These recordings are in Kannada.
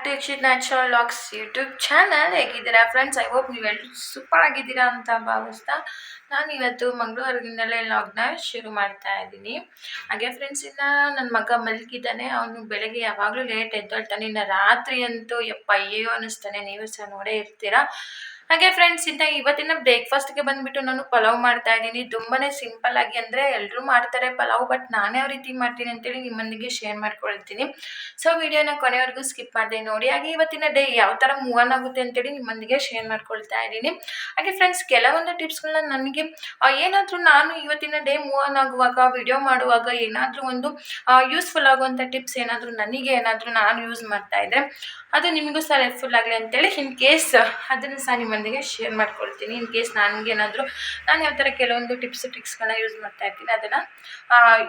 Back to Ikshit natural looks YouTube channel ಹೇಗಿದ್ದೀರಾ ಫ್ರೆಂಡ್ಸ್ ಐ ಹೋಪ್ ನೀವೆಲ್ಲರೂ ಸೂಪರ್ ಆಗಿದ್ದೀರಾ ಅಂತ ಭಾವಿಸ್ತಾ ನಾನು ಇವತ್ತು ಮಂಗಳೂರಿನಲ್ಲೇ ಲಾಗ್ನ ಶುರು ಮಾಡ್ತಾ ಇದ್ದೀನಿ. ಹಾಗೆ ಫ್ರೆಂಡ್ಸ್ ಇನ್ನು ನನ್ನ ಮಗ ಮಲಗಿದ್ದಾನೆ. ಅವನು ಬೆಳಗ್ಗೆ ಯಾವಾಗಲೂ ಲೇಟ್ ಎದ್ದೊಳ್ತಾನೆ. ಇನ್ನು ರಾತ್ರಿ ಅಂತೂ ಯಪ್ಪ ಅಯ್ಯೋ ಅನ್ನಿಸ್ತಾನೆ. ನೀವು ಸಹ ನೋಡೇ ಇರ್ತೀರಾ. ಹಾಗೆ ಫ್ರೆಂಡ್ಸ್ ಇಂತ ಇವತ್ತಿನ ಬ್ರೇಕ್ಫಾಸ್ಟ್ಗೆ ಬಂದ್ಬಿಟ್ಟು ನಾನು ಪಲಾವ್ ಮಾಡ್ತಾ ಇದ್ದೀನಿ. ತುಂಬಾನೇ ಸಿಂಪಲ್ ಆಗಿ ಅಂದರೆ ಎಲ್ಲರೂ ಮಾಡ್ತಾರೆ ಪಲಾವ್ ಬಟ್ ನಾನೇ ಯಾವ ರೀತಿ ಮಾಡ್ತೀನಿ ಅಂತೇಳಿ ನಿಮ್ಮೊಂದಿಗೆ ಶೇರ್ ಮಾಡ್ಕೊಳ್ತೀನಿ. ಸೊ ವಿಡಿಯೋನ ಕೊನೆವರೆಗೂ ಸ್ಕಿಪ್ ಮಾಡಿದೆ, ನೋಡಿ ಹಾಗೆ ಇವತ್ತಿನ ಡೇ ಯಾವ ತರ ಮೂವ್ ಆನ್ ಆಗುತ್ತೆ ಅಂತೇಳಿ ನಿಮ್ಮೊಂದಿಗೆ ಶೇರ್ ಮಾಡ್ಕೊಳ್ತಾ ಇದ್ದೀನಿ. ಹಾಗೆ ಫ್ರೆಂಡ್ಸ್ ಕೆಲವೊಂದು ಟಿಪ್ಸ್ಗಳನ್ನ ನನಗೆ ಏನಾದರೂ ನಾನು ಇವತ್ತಿನ ಡೇ ಮೂವ್ ಆನ್ ಆಗುವಾಗ ವಿಡಿಯೋ ಮಾಡುವಾಗ ಏನಾದ್ರೂ ಒಂದು ಯೂಸ್ಫುಲ್ ಆಗುವಂಥ ಟಿಪ್ಸ್ ಏನಾದರೂ ನನಗೆ ಏನಾದರೂ ನಾನು ಯೂಸ್ ಮಾಡ್ತಾ ಇದ್ದರೆ ಅದು ನಿಮಗೂ ಸಹ ಹೆಲ್ಪ್ಫುಲ್ ಆಗಲಿ ಅಂತೇಳಿ ಇನ್ ಕೇಸ್ ಅದನ್ನ ಸಹ ನಿಮ್ಮೊಂದಿಗೆ ಶೇರ್ ಮಾಡ್ಕೊಳ್ತೀನಿ. ಇನ್ ಕೇಸ್ ನನಗೇನಾದರೂ, ನಾನು ಯಾವ ಥರ ಕೆಲವೊಂದು ಟಿಪ್ಸ್ ಟ್ರಿಕ್ಸ್ಗಳನ್ನ ಯೂಸ್ ಮಾಡ್ತಾ ಇರ್ತೀನಿ, ಅದನ್ನು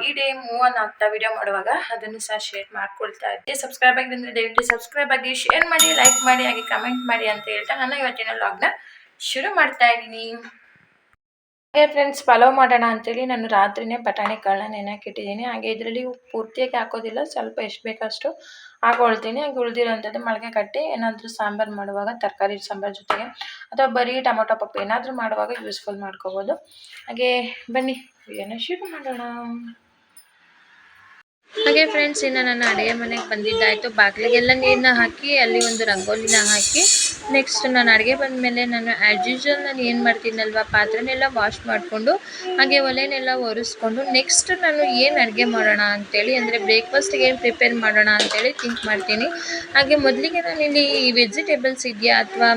ಈ ಡೇ ಮೂವ್ ಆನ್ ಆಗ್ತಾ ವಿಡಿಯೋ ಮಾಡುವಾಗ ಅದನ್ನು ಸಹ ಶೇರ್ ಮಾಡ್ಕೊಳ್ತಾ ಇದ್ದೆ. ಸಬ್ಸ್ಕ್ರೈಬ್ ಆಗಿದ್ರೆ ದಯವಿಟ್ಟು ಸಬ್ಸ್ಕ್ರೈಬ್ ಆಗಿ ಶೇರ್ ಮಾಡಿ ಲೈಕ್ ಮಾಡಿ, ಹಾಗೆ ಕಮೆಂಟ್ ಮಾಡಿ ಅಂತ ಹೇಳ್ತಾ ನಾನು ಇವತ್ತಿನ ಲಾಗ್ನ ಶುರು ಮಾಡ್ತಾ ಇದ್ದೀನಿ. ಹಾಗೆ ಫ್ರೆಂಡ್ಸ್ ಪಲಾವ್ ಮಾಡೋಣ ಅಂತೇಳಿ ನಾನು ರಾತ್ರಿನೇ ಬಟಾಣಿ ಕಾಳನ್ನ ನೆನೆಕಿಟ್ಟಿದ್ದೀನಿ. ಹಾಗೆ ಇದರಲ್ಲಿ ಪೂರ್ತಿಯಾಗಿ ಹಾಕೋದಿಲ್ಲ, ಸ್ವಲ್ಪ ಎಷ್ಟು ಬೇಕಷ್ಟು ಹಾಕೊಳ್ತೀನಿ. ಹಾಗೆ ಉಳಿದಿರೋಂಥದ್ದು ಮೊಳಕೆ ಕಟ್ಟಿ ಏನಾದರೂ ಸಾಂಬಾರು ಮಾಡುವಾಗ ತರಕಾರಿ ಸಾಂಬಾರು ಜೊತೆಗೆ ಅಥವಾ ಬರೀ ಟೊಮೊಟೊ ಪಪ್ಪು ಏನಾದರೂ ಮಾಡುವಾಗ ಯೂಸ್ಫುಲ್ ಮಾಡ್ಕೋಬೋದು. ಹಾಗೆ ಬನ್ನಿ, ಏನೋ ಶುರು ಮಾಡೋಣ? ಹಾಗೆ ಫ್ರೆಂಡ್ಸ್ ಇನ್ನು ನಾನು ಅಡುಗೆ ಮನೆಗೆ ಬಂದಿದ್ದಾಯಿತು. ಬಾಗಿಲಿಗೆಲ್ಲ ನೀರನ್ನ ಹಾಕಿ, ಅಲ್ಲಿ ಒಂದು ರಂಗೋಲಿನ ಹಾಕಿ ನೆಕ್ಸ್ಟ್ ನಾನು ಅಡುಗೆ ಬಂದ ಮೇಲೆ ನಾನು ಆ್ಯಸ್ ಯೂಶ್ವಲ್ ನಾನು ಏನು ಮಾಡ್ತೀನಲ್ವ, ಪಾತ್ರೆನೆಲ್ಲ ವಾಶ್ ಮಾಡಿಕೊಂಡು, ಹಾಗೆ ಒಲೆನೆಲ್ಲ ಒರೆಸ್ಕೊಂಡು ನೆಕ್ಸ್ಟ್ ನಾನು ಏನು ಅಡುಗೆ ಮಾಡೋಣ ಅಂತೇಳಿ, ಅಂದರೆ ಬ್ರೇಕ್ಫಾಸ್ಟಿಗೆ ಏನು ಪ್ರಿಪೇರ್ ಮಾಡೋಣ ಅಂತೇಳಿ ಥಿಂಕ್ ಮಾಡ್ತೀನಿ. ಹಾಗೆ ಮೊದಲಿಗೆ ನಾನಿಲ್ಲಿ ಈ ವೆಜಿಟೇಬಲ್ಸ್ ಇದೆಯಾ, ಅಥವಾ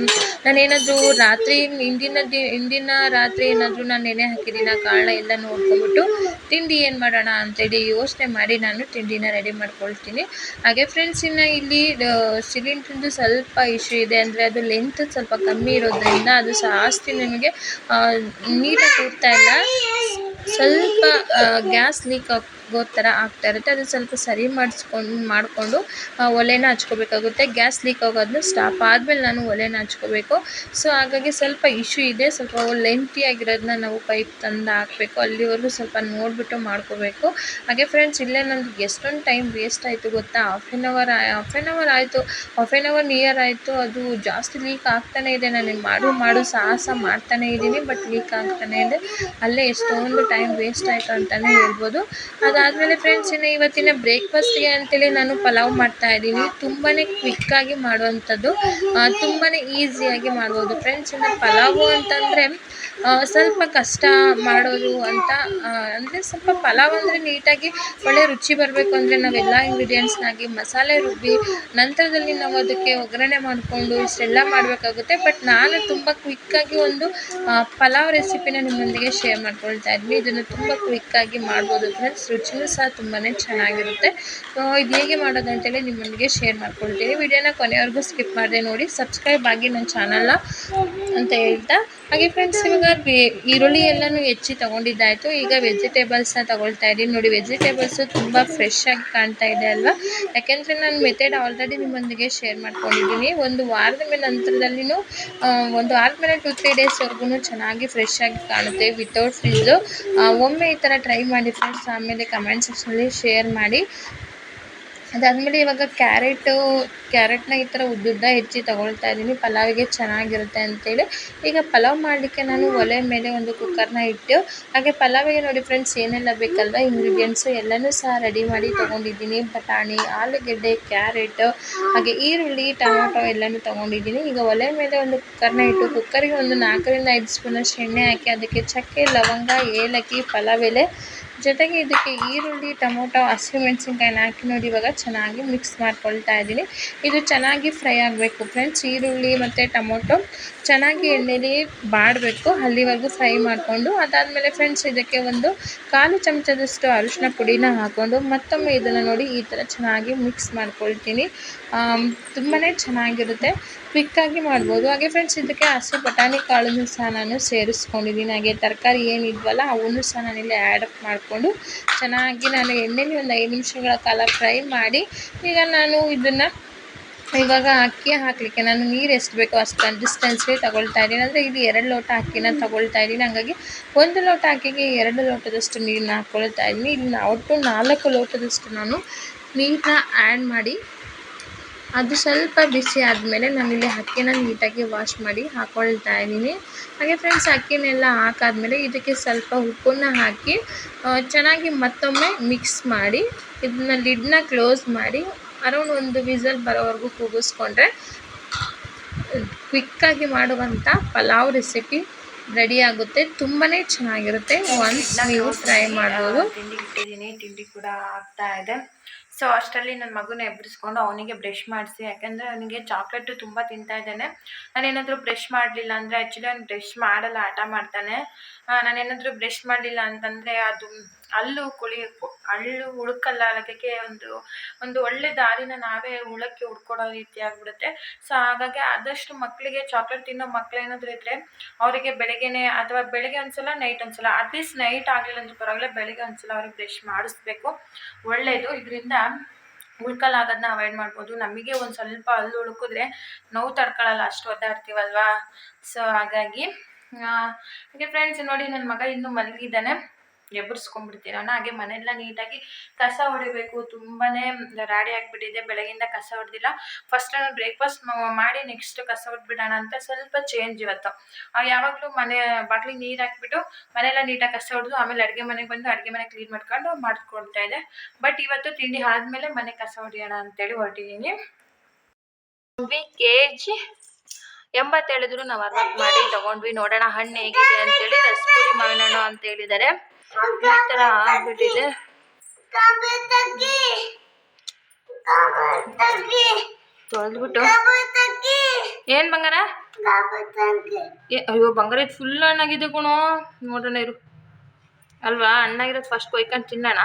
ನಾನೇನಾದರೂ ರಾತ್ರಿ, ಹಿಂದಿನ ದಿ, ಹಿಂದಿನ ರಾತ್ರಿ ಏನಾದರೂ ನಾನು ನೆನೆ ಹಾಕಿದ್ದೀನ ಕಾರಣ ಎಲ್ಲ ನೋಡ್ಕೊಂಬಿಟ್ಟು ತಿಂಡಿ ಏನು ಮಾಡೋಣ ಅಂತೇಳಿ ಯೋಚನೆ ಮಾಡಿ ನಾನು ತಿಂಡಿನ ರೆಡಿ ಮಾಡ್ಕೊಳ್ತೀನಿ. ಹಾಗೆ ಫ್ರೆಂಡ್ಸ್ ಇನ್ನು ಇಲ್ಲಿ ಸಿಲಿಂಡ್ರಿಂದು ಸ್ವಲ್ಪ ಇಶ್ಯೂ ಇದೆ ಅಂದರೆ ಅದು ಲೆಂತ್ ಸ್ವಲ್ಪ ಕಮ್ಮಿ ಇರೋದ್ರಿಂದ ಅದು ಜಾಸ್ತಿ ನಿಮಗೆ ನೀಟಾಗಿ ಕೂರ್ತಾ ಇಲ್ಲ. ಸ್ವಲ್ಪ ಗ್ಯಾಸ್ ಲೀಕ್ ಆಗೋ ಥರ ಆಗ್ತಾ ಇರುತ್ತೆ ಅದು ಸ್ವಲ್ಪ ಸರಿ ಮಾಡಿಸ್ಕೊಂಡು, ಮಾಡಿಕೊಂಡು ಒಲೆನ ಹಚ್ಕೋಬೇಕಾಗುತ್ತೆ. ಗ್ಯಾಸ್ ಲೀಕ್ ಆಗೋದನ್ನ ಸ್ಟಾಪ್ ಆದಮೇಲೆ ನಾನು ಒಲೆನ ಹಚ್ಕೋಬೇಕು. ಸೊ ಹಾಗಾಗಿ ಸ್ವಲ್ಪ ಇಶ್ಯೂ ಇದೆ. ಸ್ವಲ್ಪ ಲೆಂತಿ ಆಗಿರೋದನ್ನ ನಾವು ಪೈಪ್ ತಂದು ಹಾಕಬೇಕು. ಅಲ್ಲಿವರೆಗೂ ಸ್ವಲ್ಪ ನೋಡಿಬಿಟ್ಟು ಮಾಡ್ಕೋಬೇಕು. ಹಾಗೆ ಫ್ರೆಂಡ್ಸ್ ಇಲ್ಲೇ ನಮ್ಗೆ ಎಷ್ಟೊಂದು ಟೈಮ್ ವೇಸ್ಟ್ ಆಯಿತು ಗೊತ್ತಾ? Half an hour half an hour ಆಯಿತು. ಹಾಫ್ ಆನ್ ಅವರ್ ನಿಯರ್ ಆಯಿತು. ಅದು ಜಾಸ್ತಿ ಲೀಕ್ ಆಗ್ತಾನೆ ಇದೆ. ನಾನು ಮಾಡು ಮಾಡು, ಸಾಹಸ ಮಾಡ್ತಾನೇ ಇದ್ದೀನಿ ಬಟ್ ಲೀಕ್ ಆಗ್ತಾನೆ ಇದೆ. ಅಲ್ಲೇ ಎಷ್ಟೊಂದು ಟೈಮ್ ವೇಸ್ಟ್ ಆಯಿತು ಅಂತಲೇ ಹೇಳ್ಬೋದು. ಅದಾದಮೇಲೆ ಫ್ರೆಂಡ್ಸ್ ಇನ್ನು ಇವತ್ತಿನ ಬ್ರೇಕ್ಫಾಸ್ಟ್ಗೆ ಅಂತೇಳಿ ನಾನು ಪಲಾವ್ ಮಾಡ್ತಾ ಇದ್ದೀನಿ. ತುಂಬಾ ಕ್ವಿಕ್ಕಾಗಿ ಮಾಡುವಂಥದ್ದು ತುಂಬಾ ಈಸಿಯಾಗಿ ಮಾಡ್ಬೋದು. ಫ್ರೆಂಡ್ಸ್ ಇನ್ನು ಪಲಾವು ಅಂತಂದರೆ ಸ್ವಲ್ಪ ಕಷ್ಟ ಮಾಡೋದು ಅಂತ ಅಂದರೆ ಸ್ವಲ್ಪ ಪಲಾವ್ ಅಂದರೆ ನೀಟಾಗಿ ಒಳ್ಳೆ ರುಚಿ ಬರಬೇಕು ಅಂದರೆ ನಾವೆಲ್ಲ ಇಂಗ್ರೀಡಿಯೆಂಟ್ಸ್ನಾಗಿ ಮಸಾಲೆ ರುಬ್ಬಿ, ನಂತರದಲ್ಲಿ ನಾವು ಅದಕ್ಕೆ ಒಗ್ಗರಣೆ ಮಾಡಿಕೊಂಡು ಇಷ್ಟೆಲ್ಲ ಮಾಡಬೇಕಾಗುತ್ತೆ. ಬಟ್ ನಾನು ತುಂಬ ಕ್ವಿಕ್ಕಾಗಿ ಒಂದು ಪಲಾವ್ ರೆಸಿಪಿನ ನಿಮ್ಮೊಂದಿಗೆ ಶೇರ್ ಮಾಡ್ಕೊಳ್ತಾ ಇದ್ದೀನಿ. ಇದನ್ನು ತುಂಬ ಕ್ವಿಕ್ಕಾಗಿ ಮಾಡ್ಬೋದು ಫ್ರೆಂಡ್ಸ್ ರುಚಿನೂ ಸಹ ತುಂಬಾ ಚೆನ್ನಾಗಿರುತ್ತೆ. ಇದು ಹೇಗೆ ಮಾಡೋದು ಅಂತೇಳಿ ನಿಮ್ಮೊಂದಿಗೆ ಶೇರ್ ಮಾಡ್ಕೊಳ್ತೀನಿ. ವಿಡಿಯೋನ ಕೊನೆವರೆಗೂ ಸ್ಕಿಪ್ ಮಾಡಿದೆ ನೋಡಿ. ಸಬ್ಸ್ಕ್ರೈಬ್ ಆಗಿ ನನ್ನ ಚಾನಲ್ನ ಅಂತ ಹೇಳ್ತಾ. ಹಾಗೆ ಫ್ರೆಂಡ್ಸ್ ಇವಾಗ ಈರುಳ್ಳಿ ಎಲ್ಲನೂ ಹೆಚ್ಚಿ ತೊಗೊಂಡಿದ್ದಾಯಿತು. ಈಗ ವೆಜಿಟೇಬಲ್ಸ್ನ ತೊಗೊಳ್ತಾ ಇದ್ದೀನಿ. ನೋಡಿ ವೆಜಿಟೇಬಲ್ಸು ತುಂಬ ಫ್ರೆಶ್ ಆಗಿ ಕಾಣ್ತಾ ಇದೆ ಅಲ್ವಾ? ಯಾಕೆಂದರೆ ನಾನು ಮೆಥಡ್ ಆಲ್ರೆಡಿ ನಿಮ್ಮೊಂದಿಗೆ ಶೇರ್ ಮಾಡ್ಕೊಂಡಿದ್ದೀನಿ. ಒಂದು ವಾರದ ಮೇಲೆ ನಂತರದಲ್ಲಿನೂ ಒಂದು ವಾರದ ಮೇಲೆ ಟು ತ್ರೀ ಡೇಸ್ವರೆಗೂ ಚೆನ್ನಾಗಿ ಫ್ರೆಶ್ ಆಗಿ ಕಾಣುತ್ತೆ ವಿತೌಟ್ ಫ್ರಿಜ್ಜು ಒಮ್ಮೆ ಈ ಥರ ಟ್ರೈ ಮಾಡಿ ಫ್ರೆಂಡ್ಸ್ ಆಮೇಲೆ ಕಮೆಂಟ್ ಸೆಕ್ಷನಲ್ಲಿ ಶೇರ್ ಮಾಡಿ. ಅದಾದಮೇಲೆ ಇವಾಗ ಕ್ಯಾರೆಟು ಕ್ಯಾರೆಟ್ನ ಈ ಥರ ಉದ್ದುದ್ದ ಹೆಚ್ಚಿ ತೊಗೊಳ್ತಾ ಇದ್ದೀನಿ. ಪಲಾವಿಗೆ ಚೆನ್ನಾಗಿರುತ್ತೆ ಅಂತೇಳಿ. ಈಗ ಪಲಾವ್ ಮಾಡಲಿಕ್ಕೆ ನಾನು ಒಲೆ ಮೇಲೆ ಒಂದು ಕುಕ್ಕರ್ನ ಇಟ್ಟು ಹಾಗೆ ಪಲಾವಿಗೆ ನೋಡಿ ಫ್ರೆಂಡ್ಸ್ ಏನೆಲ್ಲ ಬೇಕಲ್ವ? ಇಂಗ್ರೀಡಿಯೆಂಟ್ಸು ಎಲ್ಲನೂ ಸಹ ರೆಡಿ ಮಾಡಿ ತೊಗೊಂಡಿದ್ದೀನಿ. ಬಟಾಣಿ ಆಲೂಗೆಡ್ಡೆ ಕ್ಯಾರೆಟ್ ಹಾಗೆ ಈರುಳ್ಳಿ ಟೊಮೊಟೊ ಎಲ್ಲನೂ ತೊಗೊಂಡಿದ್ದೀನಿ. ಈಗ ಒಲೆ ಮೇಲೆ ಒಂದು ಕುಕ್ಕರ್ನ ಇಟ್ಟು ಕುಕ್ಕರಿಗೆ ಒಂದು ನಾಲ್ಕರಿಂದ ಐದು ಸ್ಪೂನಷ್ಟು ಎಣ್ಣೆ ಹಾಕಿ ಅದಕ್ಕೆ ಚಕ್ಕೆ ಲವಂಗ ಏಲಕ್ಕಿ ಪಲಾವ್ ಎಲೆ ಜೊತೆಗೆ ಇದಕ್ಕೆ ಈರುಳ್ಳಿ, ಟೊಮೊಟೊ ಹಸಿಮೆಣ್ಸಿನ್ಕಾಯಿನ ಹಾಕಿ ನೋಡಿ ಇವಾಗ ಚೆನ್ನಾಗಿ ಮಿಕ್ಸ್ ಮಾಡ್ಕೊಳ್ತಾ ಇದ್ದೀನಿ. ಇದು ಚೆನ್ನಾಗಿ ಫ್ರೈ ಆಗಬೇಕು ಫ್ರೆಂಡ್ಸ್ ಈರುಳ್ಳಿ ಮತ್ತು ಟೊಮೊಟೊ ಚೆನ್ನಾಗಿ ಎಣ್ಣೆಲಿ ಬಾಡಬೇಕು, ಅಲ್ಲಿವರೆಗೂ ಫ್ರೈ ಮಾಡಿಕೊಂಡು ಅದಾದಮೇಲೆ ಫ್ರೆಂಡ್ಸ್ ಇದಕ್ಕೆ ಒಂದು ಕಾಲು ಚಮಚದಷ್ಟು ಅರಿಶಿನ ಪುಡಿನ ಹಾಕ್ಕೊಂಡು ಮತ್ತೊಮ್ಮೆ ಇದನ್ನು ನೋಡಿ ಈ ಥರ ಚೆನ್ನಾಗಿ ಮಿಕ್ಸ್ ಮಾಡ್ಕೊಳ್ತೀನಿ. ತುಂಬಾ ಚೆನ್ನಾಗಿರುತ್ತೆ. ಕ್ವಿಕ್ಕಾಗಿ ಮಾಡ್ಬೋದು. ಹಾಗೆ ಫ್ರೆಂಡ್ಸ್ ಇದಕ್ಕೆ ಹಸಿ ಬಟಾಣಿ ಕಾಳನ್ನು ಸಹ ನಾನು ಸೇರಿಸ್ಕೊಂಡಿದ್ದೀನಿ ಹಾಗೆ ತರಕಾರಿ ಏನಿದ್ವಲ್ಲ, ಅವನ್ನು ಸಹ ನಾನಿಲ್ಲಿ ಆ್ಯಡ್ ಮಾಡಿಕೊಂಡು ಚೆನ್ನಾಗಿ ನಾನು ಎಣ್ಣೆಲಿ ಒಂದು ಐದು ನಿಮಿಷಗಳ ಕಾಲ ಫ್ರೈ ಮಾಡಿ, ಈಗ ನಾನು ಇದನ್ನು ಇವಾಗ ಅಕ್ಕಿ ಹಾಕಲಿಕ್ಕೆ. ನಾನು ನೀರು ಎಷ್ಟು ಬೇಕೋ ಅಷ್ಟು ಕನ್ಸಿಸ್ಟೆನ್ಸಿ ತಗೊಳ್ತಾ ಇದ್ದೀನಿ. ಅಂದರೆ ಇದು ಎರಡು ಲೋಟ ಅಕ್ಕಿನ ತಗೊಳ್ತಾ ಇದ್ದೀನಿ. ಹಾಗಾಗಿ ಒಂದು ಲೋಟ ಅಕ್ಕಿಗೆ ಎರಡು ಲೋಟದಷ್ಟು ನೀರನ್ನ ಹಾಕ್ಕೊಳ್ತಾ ಇದ್ದೀನಿ. ಇಲ್ಲಿ ಒಟ್ಟು ನಾಲ್ಕು ಲೋಟದಷ್ಟು ನಾನು ನೀರನ್ನ ಆ್ಯಡ್ ಮಾಡಿ ಅದು ಸ್ವಲ್ಪ ಬಿಸಿ ಆದಮೇಲೆ ನಾನಿಲ್ಲಿ ಅಕ್ಕಿನ ನೀಟಾಗಿ ವಾಶ್ ಮಾಡಿ ಹಾಕ್ಕೊಳ್ತಾ ಇದ್ದೀನಿ. ಹಾಗೆ ಫ್ರೆಂಡ್ಸ್ ಅಕ್ಕಿನೆಲ್ಲ ಹಾಕಾದ್ಮೇಲೆ ಇದಕ್ಕೆ ಸ್ವಲ್ಪ ಉಪ್ಪನ್ನು ಹಾಕಿ ಚೆನ್ನಾಗಿ ಮತ್ತೊಮ್ಮೆ ಮಿಕ್ಸ್ ಮಾಡಿ, ಇದನ್ನ ಲಿಡ್ನ ಕ್ಲೋಸ್ ಮಾಡಿ ಅರೌಂಡ್ ಒಂದು ವಿಸಲ್ ಬರೋವರೆಗೂ ಕೂಗಿಸ್ಕೊಂಡ್ರೆ ಕ್ವಿಕ್ಕಾಗಿ ಮಾಡುವಂಥ ಪಲಾವ್ ರೆಸಿಪಿ ರೆಡಿ ಆಗುತ್ತೆ. ತುಂಬಾ ಚೆನ್ನಾಗಿರುತ್ತೆ. ಒನ್ಸ್ ನೀವು ಟ್ರೈ ಮಾಡ್ಬೋದು. ತಿಂಡಿ ಇಟ್ಟಿದ್ದೀನಿ. ತಿಂಡಿ ಕೂಡ ಆಗ್ತಾ ಇದೆ. ಸೊ ಅಷ್ಟರಲ್ಲಿ ನನ್ನ ಮಗುನ ಎಬ್ಬರಿಸ್ಕೊಂಡು ಅವನಿಗೆ ಬ್ರಷ್ ಮಾಡಿಸಿ, ಯಾಕೆಂದರೆ ಅವನಿಗೆ ಚಾಕ್ಲೇಟು ತುಂಬ ತಿಂತಾ ಇದ್ದಾನೆ. ನಾನೇನಾದರೂ ಬ್ರಷ್ ಮಾಡಲಿಲ್ಲ ಅಂದರೆ ಆ್ಯಕ್ಚುಲಿ ಅವ್ನು ಬ್ರಷ್ ಮಾಡಲ್ಲ ಆಟ ಮಾಡ್ತಾನೆ. ನಾನೇನಾದರೂ ಬ್ರಷ್ ಮಾಡಲಿಲ್ಲ ಅಂತಂದರೆ ಅದು ಹಲ್ಲು ಕುಳಿ ಹಲ್ಲು ಹುಡುಕಲ್ಲ, ಅದಕ್ಕೆ ಒಂದು ಒಂದು ಒಳ್ಳೆ ದಾರಿನ ನಾವೇ ಹುಳಕ್ಕೆ ಹುಡ್ಕೊಡೋ ರೀತಿ ಆಗಿಬಿಡುತ್ತೆ. ಸೊ ಹಾಗಾಗಿ ಆದಷ್ಟು ಮಕ್ಕಳಿಗೆ ಚಾಕ್ಲೇಟ್ ತಿನ್ನೋ ಮಕ್ಳು ಏನಾದರೂ ಇದ್ದರೆ ಅವರಿಗೆ ಬೆಳಗ್ಗೆನೆ ಅಥವಾ ಬೆಳಗ್ಗೆ ಒಂದ್ಸಲ ನೈಟ್ ಒಂದ್ಸಲ ಅಟ್ಲೀಸ್ಟ್ ನೈಟ್ ಆಗಲಿಲ್ಲ ಅಂದ್ರೆ ಪರವಾಗಿಲ್ಲ, ಬೆಳಗ್ಗೆ ಒಂದ್ಸಲ ಅವ್ರಿಗೆ ಬ್ರಷ್ ಮಾಡಿಸ್ಬೇಕು. ಒಳ್ಳೆಯದು ಇದರಿಂದ ಉಳ್ಕಲಾಗೋದನ್ನ ಅವಾಯ್ಡ್ ಮಾಡ್ಬೋದು. ನಮಗೆ ಒಂದು ಸ್ವಲ್ಪ ಹಲ್ಲು ಉಳ್ಕಿದ್ರೆ ನೋವು ತಡ್ಕೊಳ್ಳಲ್ಲ ಅಷ್ಟು ಒದ್ದಾಡ್ತೀವಲ್ವಾ? ಸೊ ಹಾಗಾಗಿ ಹಾಗೆ ಫ್ರೆಂಡ್ಸ್ ನೋಡಿ ನನ್ನ ಮಗ ಇನ್ನೂ ಮಲಗಿದ್ದಾನೆ. ಎಬ್ಬರಿಸ್ಕೊಂಡ್ಬಿಡ್ತೀನಿ ನಾನು ಹಾಗೆ ಮನೆಯೆಲ್ಲ ನೀಟಾಗಿ ಕಸ ಹೊಡಿಬೇಕು. ತುಂಬಾನೇ ರಾಡಿ ಆಗಿಬಿಟ್ಟಿದೆ. ಬೆಳಗಿಂದ ಕಸ ಹೊಡೆದಿಲ್ಲ. ಫಸ್ಟ್ ನಾನು ಬ್ರೇಕ್ಫಾಸ್ಟ್ ಮಾಡಿ ನೆಕ್ಸ್ಟ್ ಕಸ ಹೊಡ್ಬಿಡೋಣ ಅಂತ ಸ್ವಲ್ಪ ಚೇಂಜ್ ಇವತ್ತು. ಯಾವಾಗಲೂ ಮನೆ, ಬಾಗಿಲಿಗೆ ನೀರು ಹಾಕ್ಬಿಟ್ಟು ಮನೆಯೆಲ್ಲ ನೀಟಾಗಿ ಕಸ ಹೊಡೆದು ಆಮೇಲೆ ಅಡುಗೆ ಮನೆಗೆ ಬಂದು ಅಡುಗೆ ಮನೆ ಕ್ಲೀನ್ ಮಾಡ್ಕೊಂಡು ಮಾಡ್ಕೊಳ್ತಾ ಇದೆ ಬಟ್ ಇವತ್ತು ತಿಂಡಿ ಆದಮೇಲೆ ಮನೆ ಕಸ ಹೊಡಿಯೋಣ ಅಂತೇಳಿ ಹೊರಟಿದ್ದೀನಿ ಕೆ ಜಿ ಎಂಬತ್ತೇಳಿದ್ರು ನಾವು ಅರ್ವತ್ತು ಮಾಡಿ ತಗೊಂಡ್ವಿ. ನೋಡೋಣ ಹಣ್ಣು ಹೇಗಿದೆ ಅಂತೇಳಿ ರಸಪುರಿ ಮಾವಿನ ಹಣ್ಣು ಅಂತ ಹೇಳಿದ್ದಾರೆ. ಈ ಥರ ಆಗ್ಬಿಟ್ಟಿದೆ. ತೊಳೆದ್ಬಿಟ್ಟು. ಏನ್ ಬಂಗಾರ? ಅಯ್ಯೋ ಬಂಗಾರ ಇದು ಫುಲ್ ಹಣ್ಣಾಗಿದೆ ಕಣೋ. ನೋಡೋಣ ಇರು. ಅಲ್ವಾ ಹಣ್ಣಾಗಿರೋದು ಫಸ್ಟ್ ಕೊಯ್ಕೊಂಡು ತಿನ್ನೋಣ.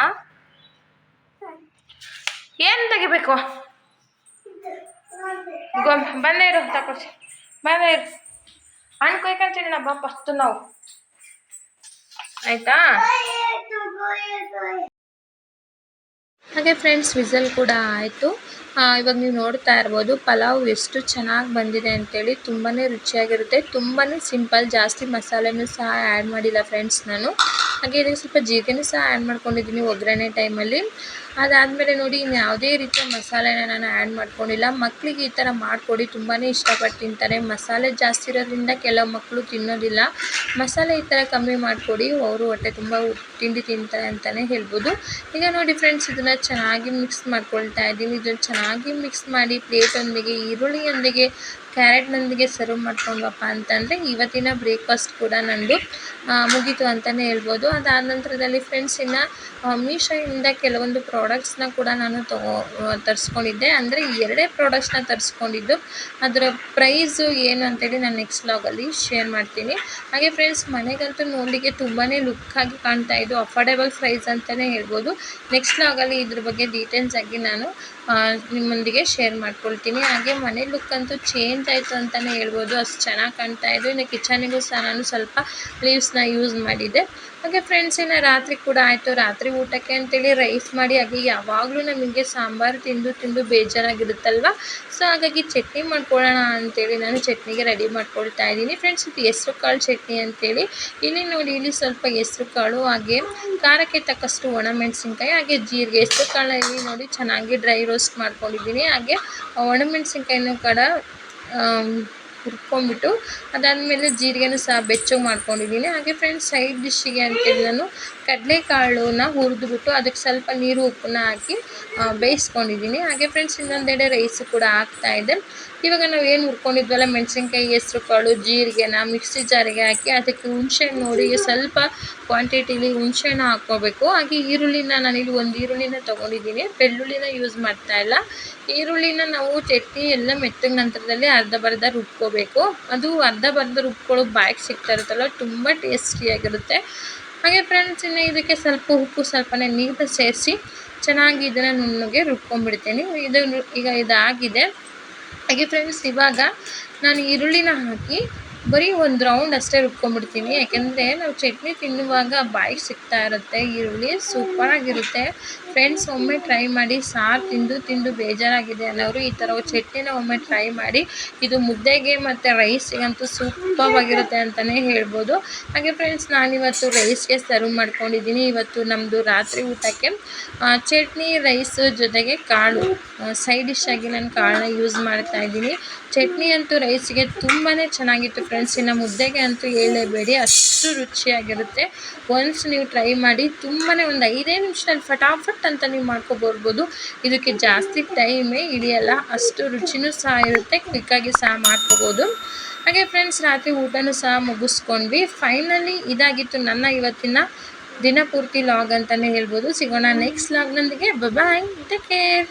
ಏನು ತೆಗಿಬೇಕು? ಬಂದೇ ಇರು ತಕೊಳ್ಸಿ. ಬಂದೇ ಇರು. ಹಣ್ಣು ಕೊಯ್ಕೊಂಡು ತಿನ್ನೋಣ ಬಾ ಫಸ್ಟ್ ನಾವು ಆಯ್ತಾ? ಹಾಗೆ ಫ್ರೆಂಡ್ಸ್ ವಿಸಲ್ ಕೂಡ ಆಯಿತು. ಇವಾಗ ನೀವು ನೋಡ್ತಾ ಇರ್ಬೋದು, ಪಲಾವ್ ಎಷ್ಟು ಚೆನ್ನಾಗಿ ಬಂದಿದೆ ಅಂತೇಳಿ ತುಂಬಾ ರುಚಿಯಾಗಿರುತ್ತೆ. ತುಂಬಾ ಸಿಂಪಲ್ ಜಾಸ್ತಿ ಮಸಾಲೆನೂ ಸಹ ಆ್ಯಡ್ ಮಾಡಿಲ್ಲ ಫ್ರೆಂಡ್ಸ್ ನಾನು. ಹಾಗೆ ಇದಕ್ಕೆ ಸ್ವಲ್ಪ ಜೀರಿಗೆನೂ ಸಹ ಆ್ಯಡ್ ಮಾಡ್ಕೊಂಡಿದ್ದೀನಿ ಒಗ್ಗರಣೆ ಟೈಮಲ್ಲಿ ಅದಾದಮೇಲೆ ನೋಡಿ ಇನ್ನು ಯಾವುದೇ ರೀತಿಯ ಮಸಾಲೆನ ನಾನು ಆ್ಯಡ್ ಮಾಡ್ಕೊಂಡಿಲ್ಲ. ಮಕ್ಕಳಿಗೆ ಈ ಥರ ಮಾಡಿಕೊಡಿ ತುಂಬಾ ಇಷ್ಟಪಟ್ಟು ತಿಂತಾರೆ. ಮಸಾಲೆ ಜಾಸ್ತಿ ಇರೋದ್ರಿಂದ ಕೆಲವು ಮಕ್ಕಳು ತಿನ್ನೋದಿಲ್ಲ. ಮಸಾಲೆ ಈ ಥರ ಕಮ್ಮಿ ಮಾಡಿಕೊಡಿ, ಅವರು ಹೊಟ್ಟೆ ತುಂಬ ತಿಂಡಿ ತಿಂತಾರೆ ಅಂತಲೇ ಹೇಳ್ಬೋದು. ಈಗ ನೋಡಿ ಫ್ರೆಂಡ್ಸ್ ಇದನ್ನು ಚೆನ್ನಾಗಿ ಮಿಕ್ಸ್ ಮಾಡ್ಕೊಳ್ತಾ ಇದ್ದೀನಿ. ಇದನ್ನು ಚೆನ್ನಾಗಿ ಮಿಕ್ಸ್ ಮಾಡಿ ಪ್ಲೇಟೊಂದಿಗೆ ಈರುಳ್ಳಿಯೊಂದಿಗೆ ಕ್ಯಾರೆಟ್ನೊಂದಿಗೆ ಸರ್ವ್ ಮಾಡ್ಕೊಂಡ್ವಪ್ಪ ಅಂತಂದರೆ ಇವತ್ತಿನ ಬ್ರೇಕ್ಫಾಸ್ಟ್ ಕೂಡ ನಂದು ಮುಗೀತು ಅಂತಲೇ ಹೇಳ್ಬೋದು. ಅದಾದ ನಂತರದಲ್ಲಿ ಫ್ರೆಂಡ್ಸ್ ಇನ್ನು ಮೀಶೋಯಿಂದ ಕೆಲವೊಂದು ಪ್ರಾಡಕ್ಟ್ಸ್ನ ಕೂಡ ನಾನು ತಗೋ ತರಿಸ್ಕೊಂಡಿದ್ದೆ. ಅಂದರೆ ಎರಡೇ ಪ್ರಾಡಕ್ಟ್ಸ್ನ ತರಿಸ್ಕೊಂಡಿದ್ದು. ಅದರ ಪ್ರೈಸು ಏನು ಅಂತೇಳಿ ನಾನು ನೆಕ್ಸ್ಟ್ ಲಾಗಲ್ಲಿ ಶೇರ್ ಮಾಡ್ತೀನಿ. ಹಾಗೆ ಫ್ರೆಂಡ್ಸ್ ಮನೆಗಂತೂ ನೋಡಲಿಕ್ಕೆ ತುಂಬಾ ಲುಕ್ಕಾಗಿ ಕಾಣ್ತಾ ಇದ್ದು ಅಫೋರ್ಡೆಬಲ್ ಪ್ರೈಸ್ ಅಂತಲೇ ಹೇಳ್ಬೋದು. ನೆಕ್ಸ್ಟ್ ಲಾಗಲ್ಲಿ ಇದ್ರ ಬಗ್ಗೆ ಡೀಟೇಲ್ಸ್ ಆಗಿ ನಾನು ನಿಮ್ಮೊಂದಿಗೆ ಶೇರ್ ಮಾಡ್ಕೊಳ್ತೀನಿ. ಹಾಗೆ ಮನೆ ಲುಕ್ ಅಂತೂ ಚೇಂಜ್ ಆಯಿತು ಅಂತಲೇ ಹೇಳ್ಬೋದು. ಅಷ್ಟು ಚೆನ್ನಾಗಿ ಕಾಣ್ತಾ ಇದೆ ಇನ್ನು ಕಿಚನಿಗೂ ಸಹ ನಾನು ಸ್ವಲ್ಪ ಲೀವ್ಸ್ನ ಯೂಸ್ ಮಾಡಿದ್ದೆ. ಹಾಗೆ ಫ್ರೆಂಡ್ಸ್ ಇನ್ನು ರಾತ್ರಿ ಕೂಡ ಆಯಿತು. ರಾತ್ರಿ ಊಟಕ್ಕೆ ಅಂತೇಳಿ ರೈಸ್ ಮಾಡಿ, ಹಾಗೆ ಯಾವಾಗಲೂ ನಮಗೆ ಸಾಂಬಾರು ತಿಂದು ತಿಂದು ಬೇಜಾರಾಗಿರುತ್ತಲ್ವ? ಸೊ ಹಾಗಾಗಿ ಚಟ್ನಿ ಮಾಡ್ಕೊಳ್ಳೋಣ ಅಂತೇಳಿ ನಾನು ಚಟ್ನಿಗೆ ರೆಡಿ ಮಾಡ್ಕೊಳ್ತಾ ಇದ್ದೀನಿ. ಫ್ರೆಂಡ್ಸ್ ಇದು ಹೆಸರು ಕಾಳು ಚಟ್ನಿ ಅಂತೇಳಿ. ಇಲ್ಲಿ ನೋಡಿ, ಇಲ್ಲಿ ಸ್ವಲ್ಪ ಹೆಸರು ಕಾಳು, ಹಾಗೆ ಖಾರಕ್ಕೆ ತಕ್ಕಷ್ಟು ಒಣಮೆಣಸಿನ್ಕಾಯಿ ಹಾಗೆ ಜೀರಿಗೆ. ಹೆಸ್ರು ಕಾಳಲ್ಲಿ ನೋಡಿ ಚೆನ್ನಾಗಿ ಡ್ರೈ ರೋಸ್ಟ್ ಮಾಡ್ಕೊಂಡಿದ್ದೀನಿ. ಹಾಗೆ ಒಣಮೆಣಸಿನ್ಕಾಯಿನೂ ಕೂಡ um, ಹುರ್ಕೊಂಬಿಟ್ಟು ಅದಾದಮೇಲೆ ಜೀರಿಗೆನೂ ಸಹ ಬೆಚ್ಚಗೆ ಮಾಡ್ಕೊಂಡಿದ್ದೀನಿ ಹಾಗೆ ಫ್ರೆಂಡ್ಸ್ ಸೈಡ್ ಡಿಶ್ಶಿಗೆ ಅಂತೇಳಿ ನಾನು ಕಡಲೆಕಾಳನ್ನ ಹುರಿದ್ಬಿಟ್ಟು ಅದಕ್ಕೆ ಸ್ವಲ್ಪ ನೀರು ಉಪ್ಪನ್ನ ಹಾಕಿ ಬೇಯಿಸ್ಕೊಂಡಿದ್ದೀನಿ ಹಾಗೆ ಫ್ರೆಂಡ್ಸ್ ಇನ್ನೊಂದೆಡೆ ರೈಸು ಕೂಡ ಇದೆ. ಇವಾಗ ನಾವು ಏನು ಹುರ್ಕೊಂಡಿದ್ವಲ್ಲ, ಮೆಣಸಿನ್ಕಾಯಿ ಹೆಸ್ರು ಕಾಳು ಜೀರಿಗೆನ ಮಿಕ್ಸಿ ಜಾರಿಗೆ ಹಾಕಿ ಅದಕ್ಕೆ ಹುಣ್ಸೆಹಣ್ಣು ನೋಡಿ ಸ್ವಲ್ಪ ಕ್ವಾಂಟಿಟಿಲಿ ಹುಣ್ಸೆಹಣ್ಣು ಹಾಕ್ಕೋಬೇಕು. ಹಾಗೆ ಈರುಳ್ಳಿನ ನಾನಿಲ್ಲಿ ಒಂದು ಈರುಳ್ಳಿನ ತೊಗೊಂಡಿದ್ದೀನಿ ಬೆಳ್ಳುಳ್ಳಿನ ಯೂಸ್ ಮಾಡ್ತಾ ಇಲ್ಲ. ಈರುಳ್ಳಿನ ನಾವು ಚಟ್ನಿ ಎಲ್ಲ ಮೆತ್ತಗೆ ನಂತರದಲ್ಲಿ ಅರ್ಧ ಬರ್ಧ ರುಬ್ಕೋಬೇಕು ಅದು ಅರ್ಧ ಬರ್ಧ ರುಬ್ಕೊಳ್ಳೋ ಬಾಯಿಗೆ ಸಿಗ್ತಾ ಇರುತ್ತಲ್ಲ ತುಂಬ ಟೇಸ್ಟಿಯಾಗಿರುತ್ತೆ ಹಾಗೆ ಫ್ರೆಂಡ್ಸ್ ಇನ್ನು ಇದಕ್ಕೆ ಸ್ವಲ್ಪ ಉಪ್ಪು ಸ್ವಲ್ಪನೇ ನೀರು ಸೇರಿಸಿ ಚೆನ್ನಾಗಿ ಇದನ್ನು ನುಣ್ಣಗೆ ರುಬ್ಕೊಂಡ್ಬಿಡ್ತೀನಿ. ಇದು ಈಗ ಇದಾಗಿದೆ. ಹಾಗೆ ಫ್ರೆಂಡ್ಸ್ ಇವಾಗ ನಾನು ಈರುಳ್ಳಿನ ಹಾಕಿ ಬರೀ ಒಂದು ರೌಂಡ್ ಅಷ್ಟೇ ರುಬ್ಕೊಂಡ್ಬಿಡ್ತೀನಿ. ಯಾಕೆಂದರೆ ನಾವು ಚಟ್ನಿ ತಿನ್ನುವಾಗ ಬಾಯಿಗೆ ಸಿಗ್ತಾ ಇರುತ್ತೆ ಈರುಳ್ಳಿ, ಸೂಪರಾಗಿರುತ್ತೆ. ಫ್ರೆಂಡ್ಸ್ ಒಮ್ಮೆ ಟ್ರೈ ಮಾಡಿ, ಸಾರು ತಿಂದು ತಿಂದು ಬೇಜಾರಾಗಿದೆ ಅನ್ನೋರು ಈ ಥರ ಚಟ್ನಿನ ಒಮ್ಮೆ ಟ್ರೈ ಮಾಡಿ, ಇದು ಮುದ್ದೆಗೆ ಮತ್ತು ಸೂಪರ್ ಸೂಪರ್ವಾಗಿರುತ್ತೆ ಅಂತಲೇ ಹೇಳ್ಬೋದು. ಹಾಗೆ ಫ್ರೆಂಡ್ಸ್ ನಾನಿವತ್ತು ರೈಸ್ಗೆ ಸರ್ವ್ ಮಾಡ್ಕೊಂಡಿದ್ದೀನಿ. ಇವತ್ತು ನಮ್ಮದು ರಾತ್ರಿ ಊಟಕ್ಕೆ ಚಟ್ನಿ ರೈಸ್ ಜೊತೆಗೆ ಕಾಳು. ಸೈಡ್ ಡಿಶ್ ಆಗಿ ನಾನು ಕಾಳನ್ನ ಯೂಸ್ ಮಾಡ್ತಾ ಇದ್ದೀನಿ. ಚಟ್ನಿ ಅಂತೂ ರೈಸ್ಗೆ ತುಂಬಾ ಚೆನ್ನಾಗಿತ್ತು ಫ್ರೆಂಡ್ಸ್ ಇನ್ನು ಮುದ್ದೆಗೆ ಅಂತೂ ಹೇಳಲೇಬೇಡಿ, ಅಷ್ಟು ರುಚಿಯಾಗಿರುತ್ತೆ. ಒನ್ಸ್ ನೀವು ಟ್ರೈ ಮಾಡಿ ತುಂಬಾ ಒಂದು ಐದೇ ನಿಮಿಷದಲ್ಲಿ, ಫಟಾಫಟ್ ಅಂತ ನೀವು ಮಾಡ್ಕೊಬರ್ಬೋದು. ಇದಕ್ಕೆ ಜಾಸ್ತಿ ಟೈಮೇ ಹಿಡಿಯಲ್ಲ, ಅಷ್ಟು ರುಚಿನೂ ಸಹ ಇರುತ್ತೆ ಕ್ವಿಕ್ಕಾಗಿ ಸಹ ಮಾಡ್ಕೋಬೋದು. ಹಾಗೆ ಫ್ರೆಂಡ್ಸ್ ರಾತ್ರಿ ಊಟನೂ ಸಹ ಮುಗಿಸ್ಕೊಂಡ್ವಿ. ಫೈನಲಿ ಇದಾಗಿತ್ತು ನನ್ನ ಇವತ್ತಿನ ದಿನಪೂರ್ತಿ ಲಾಗ್ ಅಂತಲೇ ಹೇಳ್ಬೋದು. ಸಿಗೋಣ ನೆಕ್ಸ್ಟ್ ಲಾಗ್ನೊಂದಿಗೆ ಬಾಯ್ ಟೇಕ್ ಕೇರ್